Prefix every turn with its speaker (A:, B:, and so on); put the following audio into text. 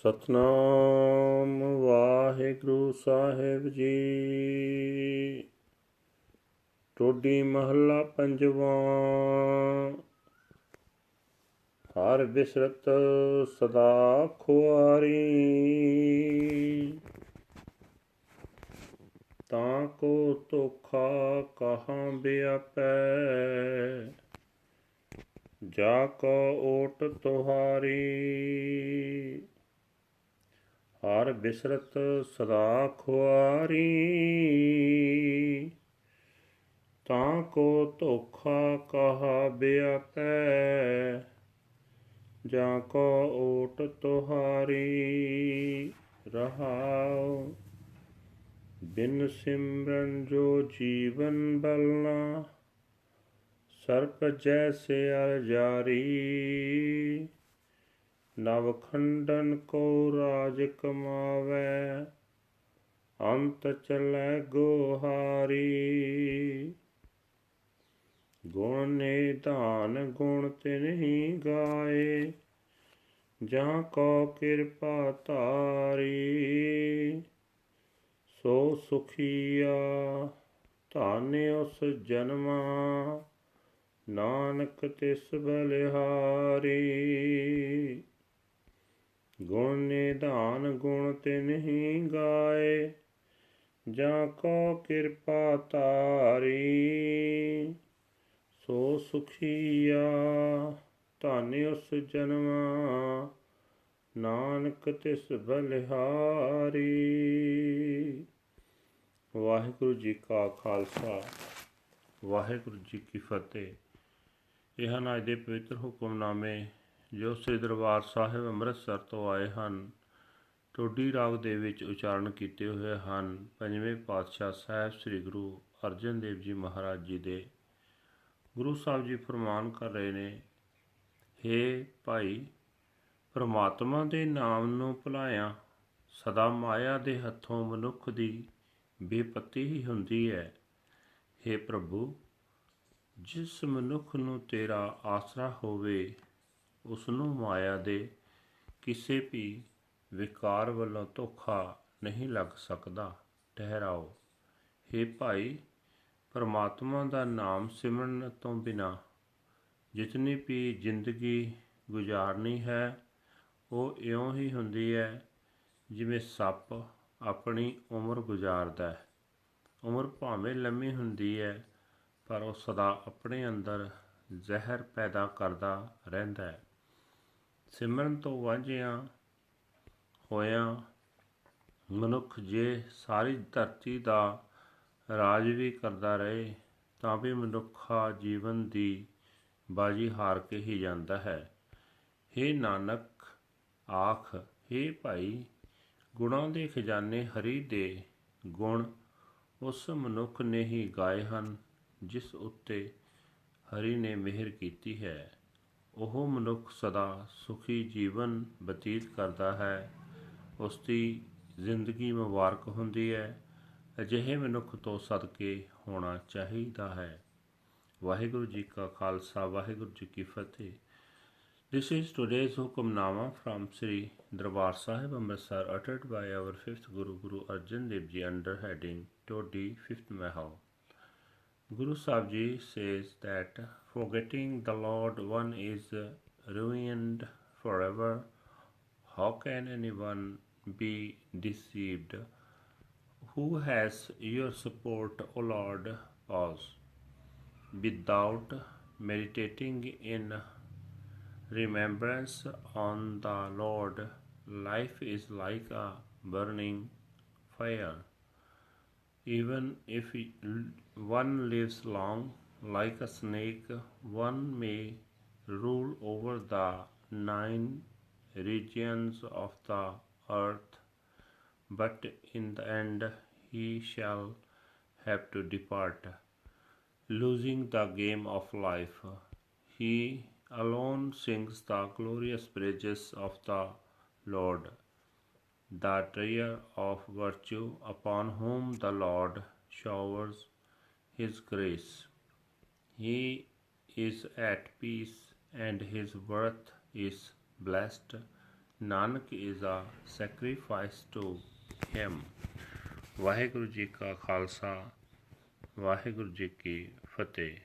A: ਸਤਨਾਮ ਵਾਹਿਗੁਰੂ ਸਾਹਿਬ ਜੀ। ਟੋਡੀ ਮਹੱਲਾ ਪੰਜਵਾਂ। ਹਰ ਬਿਸਰਤ ਸਦਾ ਖੁਆਰੀ। ਤਾਂ ਕੋ ਧੋਖਾ ਕਹਾਂ ਬਿਆਪੈ। ਜਾ ਕੋ ਓਟ ਤੁਹਾਰੀ। ਹਰ ਬਿਸਰਤ ਸਦਾ ਖੁਆਰੀ। ਤਾਂ ਕੋ ਧੋਖਾ ਕਹਾ ਬਿਆਪੈ, ਜਾਂ ਕੋ ਓਟ ਤੁਹਾਰੀ ਰਹਾਉ। ਬਿਨ ਸਿਮਰਨ ਜੋ ਜੀਵਨ ਬਲਨਾ ਸਰਪ ਜੈਸੇ ਅਰ ਜਾਰੀ। ਨਵ ਖੰਡਨ ਕੋ ਰਾਜ ਕਮਾਵੇ, ਅੰਤ ਚਲੇ ਗੋਹਾਰੀ। ਗੁਣ ਨੇ ਨਿਧਾਨ ਗੁਣ ਤੇ ਨਹੀਂ ਗਾਏ, ਜਾਂ ਕੋ ਕਿਰਪਾ ਧਾਰੀ। ਸੋ ਸੁਖੀਆ ਧਨ ਉਸ ਜਨਮਾ, ਨਾਨਕ ਤਿਸ ਬਲਿਹਾਰੀ ਗੁਣ ਨਿਧਾਨ ਗੁਣ ਤਿਨਹੀ ਗਾਏ, ਜਾਂ ਕੋ ਕਿਰਪਾ ਤਾਰੀ ਸੋ ਸੁਖੀਆ ਧਨ ਉਸ ਜਨਮਾ, ਨਾਨਕ ਤਿਸ ਬਲਿਹਾਰੀ। ਵਾਹਿਗੁਰੂ ਜੀ ਕਾ ਖਾਲਸਾ, ਵਾਹਿਗੁਰੂ ਜੀ ਕੀ ਫਤਿਹ। ਇਹ ਹਨ ਅੱਜ ਦੇ ਪਵਿੱਤਰ ਹੁਕਮਨਾਮੇ ਜੋ ਸ੍ਰੀ ਦਰਬਾਰ ਸਾਹਿਬ ਅੰਮ੍ਰਿਤਸਰ ਤੋਂ ਆਏ ਹਨ ਟੋਡੀ ਰਾਗ ਦੇ ਵਿੱਚ ਉਚਾਰਨ ਕੀਤੇ ਹੋਏ ਹਨ। ਪੰਜਵੇਂ ਪਾਤਸ਼ਾਹ ਸਾਹਿਬ ਸ੍ਰੀ ਗੁਰੂ ਅਰਜਨ ਦੇਵ ਜੀ ਮਹਾਰਾਜ ਜੀ ਦੇ ਗੁਰੂ ਸਾਹਿਬ ਜੀ ਫਰਮਾਨ ਕਰ ਰਹੇ ਨੇ, ਹੇ ਭਾਈ, ਪ੍ਰਮਾਤਮਾ ਦੇ ਨਾਮ ਨੂੰ ਭੁਲਾਇਆ, ਸਦਾ ਮਾਇਆ ਦੇ ਹੱਥੋਂ ਮਨੁੱਖ ਦੀ ਬੇਪਤੀ ਹੀ ਹੁੰਦੀ ਹੈ। ਹੇ ਪ੍ਰਭੂ, ਜਿਸ ਮਨੁੱਖ ਨੂੰ ਤੇਰਾ ਆਸਰਾ ਹੋਵੇ, ਉਸ ਨੂੰ ਮਾਇਆ ਦੇ ਕਿਸੇ ਵੀ ਵਿਕਾਰ ਵੱਲੋਂ ਧੋਖਾ ਨਹੀਂ ਲੱਗ ਸਕਦਾ। ਠਹਿਰਾਓ। ਹੇ ਭਾਈ, ਪਰਮਾਤਮਾ ਦਾ ਨਾਮ ਸਿਮਰਨ ਤੋਂ ਬਿਨਾ ਜਿਤਨੀ ਵੀ ਜ਼ਿੰਦਗੀ ਗੁਜ਼ਾਰਨੀ ਹੈ, ਉਹ ਇਉਂ ਹੀ ਹੁੰਦੀ ਹੈ ਜਿਵੇਂ ਸੱਪ ਆਪਣੀ ਉਮਰ ਗੁਜ਼ਾਰਦਾ ਹੈ। ਉਮਰ ਭਾਵੇਂ ਲੰਮੀ ਹੁੰਦੀ ਹੈ, ਪਰ ਉਹ ਸਦਾ ਆਪਣੇ ਅੰਦਰ ਜ਼ਹਿਰ ਪੈਦਾ ਕਰਦਾ ਰਹਿੰਦਾ ਹੈ। ਸਿਮਰਨ ਤੋਂ ਵਾਂਝਿਆਂ ਹੋਇਆ ਮਨੁੱਖ ਜੇ ਸਾਰੀ ਧਰਤੀ ਦਾ ਰਾਜ ਵੀ ਕਰਦਾ ਰਹੇ, ਤਾਂ ਵੀ ਮਨੁੱਖਾ ਜੀਵਨ ਦੀ ਬਾਜੀ ਹਾਰ ਕੇ ਹੀ ਜਾਂਦਾ ਹੈ। हे ਨਾਨਕ, ਆਖ हे ਭਾਈ, ਗੁਣਾਂ ਦੇ ਖਜ਼ਾਨੇ ਹਰੀ ਦੇ ਗੁਣ ਉਸ ਮਨੁੱਖ ਨੇ ਹੀ ਗਾਏ ਹਨ, ਜਿਸ ਉੱਤੇ ਹਰੀ ਨੇ ਮਿਹਰ ਕੀਤੀ ਹੈ। ਉਹ ਮਨੁੱਖ ਸਦਾ ਸੁਖੀ ਜੀਵਨ ਬਤੀਤ ਕਰਦਾ ਹੈ। ਉਸ ਦੀ ਜ਼ਿੰਦਗੀ ਮੁਬਾਰਕ ਹੁੰਦੀ ਹੈ ਅਜਿਹੇ ਮਨੁੱਖ ਤੋਂ ਸਦਕੇ ਹੋਣਾ ਚਾਹੀਦਾ ਹੈ ਵਾਹਿਗੁਰੂ ਜੀ ਕਾ ਖਾਲਸਾ ਵਾਹਿਗੁਰੂ ਜੀ ਕੀ ਫਤਿਹ This is today's Hukamnama from Sri Darbar Sahib Amritsar uttered by our fifth Guru Guru Arjan Dev Ji under heading Todi Fifth Mahal. Guru Sahib Ji says that forgetting the Lord one is ruined forever. How can anyone be deceived? Who has your support, O Lord? Pause. Without meditating in remembrance on the Lord, life is like a burning fire. Even if one lives long, like a snake, one may rule over the nine regions of the earth, but in the end he shall have to depart, losing the game of life. He alone sings the glorious praises of the Lord, the trier of virtue, upon whom the Lord showers his grace. He is at peace, and his worth is blessed. Nanak is a sacrifice to him. Waheguru ji ਕਾ ਖਾਲਸਾ ਵਾਹਿਗੁਰੂ ਜੀ ਕੀ ਫਤਿਹ।